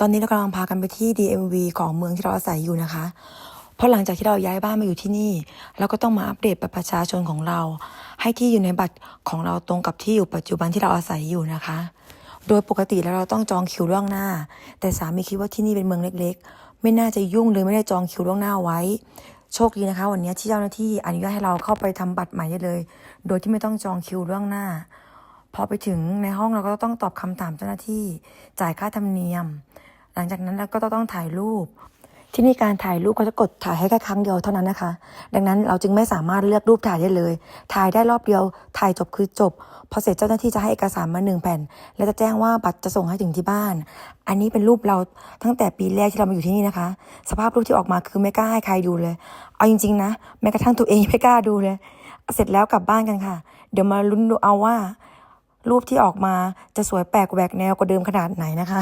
ตอนนี้เรากำลังพากันไปที่ DMV ของเมืองที่เราอาศัยอยู่นะคะ เพราะหลังจากที่เราย้ายบ้านมาอยู่ที่นี่ เราก็ต้องมาอัปเดตบัตรประชาชนของเรา ให้ที่อยู่ในบัตรของเราตรงกับที่อยู่ปัจจุบันที่เราอาศัยอยู่นะคะ โดยปกติแล้วเราต้องจองคิวล่วงหน้า แต่สามีคิดว่าที่นี่เป็นเมืองเล็กๆ ไม่น่าจะยุ่งเลยไม่ได้จองคิวล่วงหน้าไว้ โชคดีนะคะ วันนี้ที่เจ้าหน้าที่อนุญาตให้เราเข้าไปทำบัตรใหม่ได้เลย โดยที่ไม่ต้องจองคิวล่วงหน้า พอไปถึงในห้องเราก็ต้องตอบคำถามเจ้าหน้าที่ จ่ายค่าธรรมเนียม หลังจากนั้นเราก็ต้องถ่ายรูป ที่นี่การถ่ายรูปเขาจะกดถ่ายให้แค่ครั้งเดียวเท่านั้นนะคะ ดังนั้นเราจึงไม่สามารถเลือกรูปถ่ายได้เลย ถ่ายได้รอบเดียว ถ่ายจบคือจบ พอเสร็จเจ้าหน้าที่จะให้เอกสารมาหนึ่งแผ่น และจะแจ้งว่าบัตรจะส่งให้ถึงที่บ้าน อันนี้เป็นรูปเราตั้งแต่ปีแรกที่เรามาอยู่ที่นี่นะคะ สภาพรูปที่ออกมาคือไม่กล้าให้ใครดูเลย เอาจริง ๆ นะ แม้กระทั่งตัวเองยังไม่กล้าดูเลย เสร็จแล้วกลับบ้านกันค่ะ เดี๋ยวมาลุ้นดูเอาว่ารูปที่ออกมาจะสวยแปลกแหวกแนวกว่าเดิมขนาดไหนนะคะ